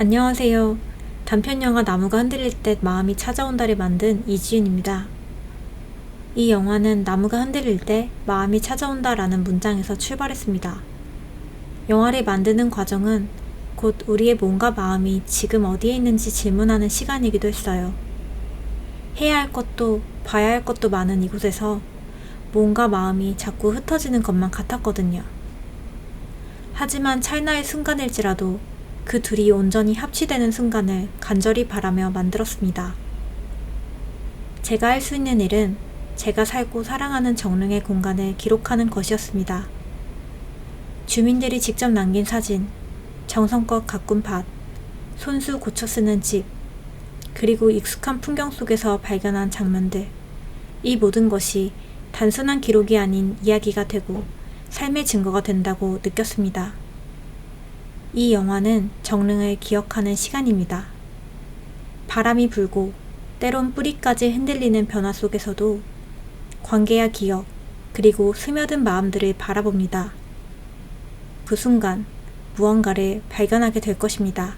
안녕하세요. 단편 영화 나무가 흔들릴 때 마음이 찾아온다를 만든 이지윤입니다. 이 영화는 나무가 흔들릴 때 마음이 찾아온다라는 문장에서 출발했습니다. 영화를 만드는 과정은 곧 우리의 몸과 마음이 지금 어디에 있는지 질문하는 시간이기도 했어요. 해야 할 것도 봐야 할 것도 많은 이곳에서 몸과 마음이 자꾸 흩어지는 것만 같았거든요. 하지만 찰나의 순간일지라도 그 둘이 온전히 합치되는 순간을 간절히 바라며 만들었습니다. 제가 할 수 있는 일은 제가 살고 사랑하는 정릉의 공간을 기록하는 것이었습니다. 주민들이 직접 남긴 사진, 정성껏 가꾼 밭, 손수 고쳐 쓰는 집, 그리고 익숙한 풍경 속에서 발견한 장면들. 이 모든 것이 단순한 기록이 아닌 이야기가 되고 삶의 증거가 된다고 느꼈습니다. 이 영화는 정릉을 기억하는 시간입니다. 바람이 불고 때론 뿌리까지 흔들리는 변화 속에서도 관계야 기억, 그리고 스며든 마음들을 바라봅니다. 그 순간 무언가를 발견하게 될 것입니다.